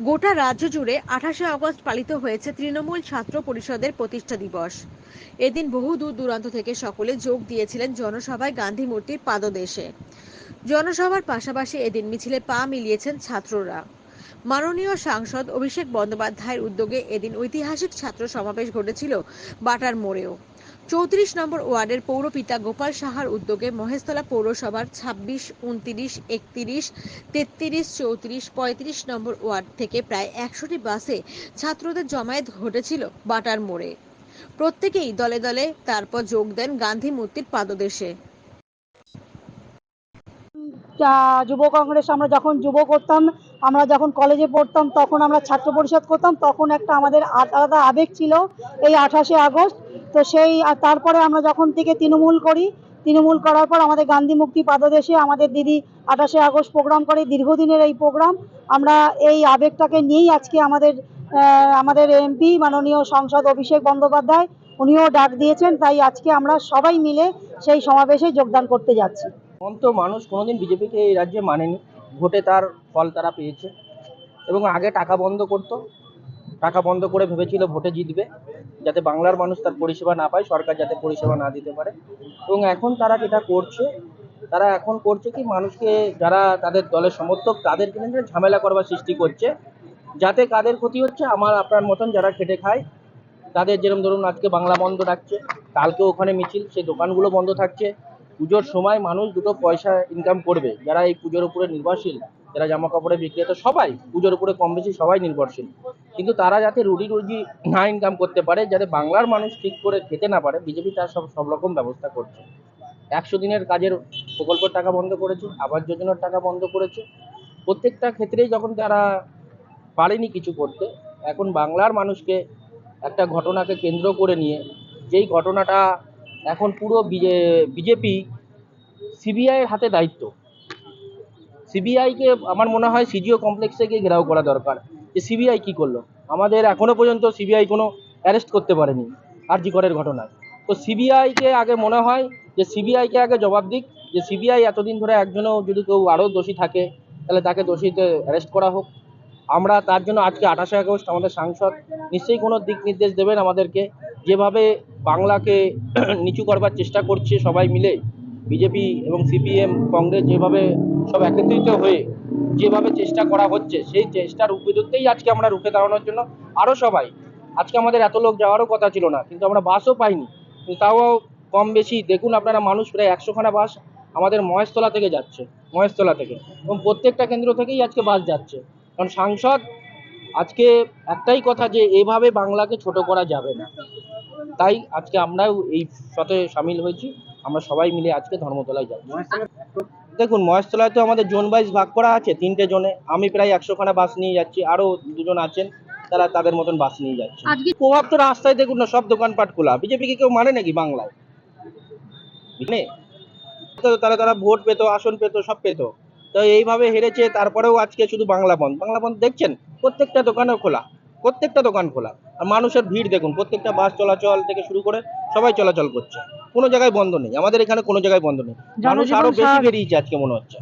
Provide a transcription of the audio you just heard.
গোটা রাজ্য জুড়ে আঠাশে আগস্ট পালিত হয়েছে তৃণমূল ছাত্র পরিষদের প্রতিষ্ঠা দিবস। এদিন বহু দূর দূরান্ত থেকে সকলে যোগ দিয়েছিলেন জনসভায় গান্ধী মূর্তির পাদদেশে। জনসভার পাশাপাশি এদিন মিছিলে পা মিলিয়েছেন ছাত্ররা। মাননীয় সাংসদ অভিষেক বন্দ্যোপাধ্যায়ের উদ্যোগে এদিন ঐতিহাসিক ছাত্র সমাবেশ ঘটেছিল বাটার মোড়েও। চৌত্রিশ নম্বর ওয়ার্ডের পৌরপিতা গোপাল সাহার উদ্যোগে মহেশতলা পৌরসভার ছাব্বিশ, উনত্রিশ, একত্রিশ, তেত্রিশ, চৌত্রিশ, পঁয়ত্রিশ নম্বর ওয়ার্ড থেকে প্রায় একশোটি বাসে ছাত্রদের জমায়েত ঘটেছিল বাটার মোড়ে। প্রত্যেকেই দলে দলে তারপর যোগ দেন গান্ধী মূর্তির পাদদেশে। যুব কংগ্রেস, আমরা যখন যুব করতাম, আমরা যখন কলেজে পড়তাম, তখন আমরা ছাত্র পরিষদ করতাম, তখন একটা আমাদের আলাদা আবেগ ছিল। এই আঠাশে আগস্ট তো সেই, আর তারপরে আমরা যখন থেকে তৃণমূল করি, তৃণমূল করার পর আমাদের গান্ধী মুক্তি পাদদেশে আমাদের দিদি আঠাশে আগস্ট প্রোগ্রাম করে, দীর্ঘদিনের এই প্রোগ্রাম, আমরা এই আবেগটাকে নিয়েই আজকে আমাদের আমাদের এমপি, মাননীয় সংসদ অভিষেক বন্দ্যোপাধ্যায়, উনিও ডাক দিয়েছেন, তাই আজকে আমরা সবাই মিলে সেই সমাবেশে যোগদান করতে যাচ্ছি। অন্ত মানুষ কোনোদিন বিজেপিকে এই রাজ্যে মানেনি, ভোটে তার ফল তারা পেয়েছে, এবং আগে টাকা বন্ধ করত টাকা বন্ধ করে ভেবেছিল ভোটে জিতবে, যাতে বাংলার মানুষ তার পরিষেবা না পায়, সরকার যাতে পরিষেবা না দিতে পারে। এবং এখন তারা যেটা করছে, তারা এখন করছে কি, মানুষকে যারা তাদের দলের সমর্থক তাদেরকে নিয়ে ঝামেলা করবার সৃষ্টি করছে। যাতে কাদের ক্ষতি হচ্ছে, আমার, আপনার মতন যারা খেটে খায়, তাদের যেরকম ধরুন আজকে বাংলা বন্ধ ডাকছে কালকে ওখানে মিছিল, সেই দোকানগুলো বন্ধ থাকছে। পুজোর সময় মানুষ দুটো পয়সা ইনকাম করবে, যারা এই পুজোর উপরে নির্ভরশীল, যারা জামা কাপড়ের বিক্রেতা, সবাই পুজোর উপরে কম বেশি সবাই নির্ভরশীল। কিন্তু তারা যাতে রুটি রুজি না ইনকাম করতে পারে, যাতে বাংলার মানুষ ঠিক করে খেতে না পারে, বিজেপি তার সব সব রকম ব্যবস্থা করছে। একশো দিনের কাজের প্রকল্পের টাকা বন্ধ করেছে, আবাস যোজনার টাকা বন্ধ করেছে। প্রত্যেকটা ক্ষেত্রেই যখন তারা পারেনি কিছু করতে, এখন বাংলার মানুষকে একটা ঘটনাকে কেন্দ্র করে নিয়ে, যেই ঘটনাটা এখন পুরো বিজেপি সিবিআইয়ের হাতে দায়িত্ব। সিবিআইকে আমার মনে হয় সিজিও কমপ্লেক্সে গিয়ে ঘেরাও করা দরকার। যে সিবিআই কি করল? আমাদের এখনও পর্যন্ত সিবিআই কোনো অ্যারেস্ট করতে পারেনি আরজি করের ঘটনায় তো সিবিআইকে আগে মনে হয় যে সিবিআইকে আগে জবাব দিক, যে সিবিআই এতদিন ধরে একজনও যদি কেউ আরও দোষী থাকে, তাহলে তাকে দোষীতে অ্যারেস্ট করা হোক। আমরা তার জন্য আজকে আঠাশে আগস্ট আমাদের সাংসদ নিশ্চয়ই কোনো দিক নির্দেশ দেবেন আমাদেরকে। যেভাবে বাংলাকে নিচু করবার চেষ্টা করছে সবাই মিলে বিজেপি এবং সিপিএম, কংগ্রেস যেভাবে সব একত্রিত হয়ে যেভাবে চেষ্টা করা হচ্ছে, সেই চেষ্টার বিরুদ্ধেই আজকে আমরা রুখে দাঁড়ানোর জন্য আরও সবাই। আজকে আমাদের এত লোক যাওয়ারও কথা ছিল না, কিন্তু আমরা বাসও পাইনি। তাও কম বেশি, দেখুন আপনারা মানুষ প্রায় একশোখানা বাস আমাদের মহেশতলা থেকে যাচ্ছে, মহেশতলা থেকে। এবং প্রত্যেকটা কেন্দ্র থেকেই আজকে বাস যাচ্ছে। কারণ সাংসদ আজকে একটাই কথা যে এভাবে বাংলাকে ছোট করা যাবে না। তাই আজকে আমরাও এই সাথে সামিল হয়েছি। আমরা সবাই মিলে আজকে ধর্মতলায় যাচ্ছি দেখুন মহেশতলায় তো আমাদের জোন ওয়াইজ ভাগ করা আছে তিনটে জোনে। আমি প্রায় একশোখানা বাস নিয়ে যাচ্ছি আরও দুজন আছেন তারা তাদের মতন বাস নিয়ে যাচ্ছে। প্রভাব তো রাস্তায় দেখুন না সব দোকানপাট খোলা। বিজেপি বিজেপিকে কেউ মানে নাকি বাংলায়? মানে? তারা তারা ভোট পেতো আসন পেতো সব পেতো। তো এইভাবে হেরেছে তারপরেও আজকে শুধু বাংলা বন্ধ। বাংলা বন্ধ দেখছেন? প্রত্যেকটা দোকানও খোলা। প্রত্যেকটা দোকান খোলা। আর মানুষের ভিড় দেখুন প্রত্যেকটা বাস চলাচল থেকে শুরু করে সবাই চলাচল করছে। কোনো জায়গায় বন্ধ নেই আমাদের এখানে কোনো জায়গায় বন্ধ নেই। মানুষ আরও বেশি বেরিয়েছে আজকে মনে হচ্ছে।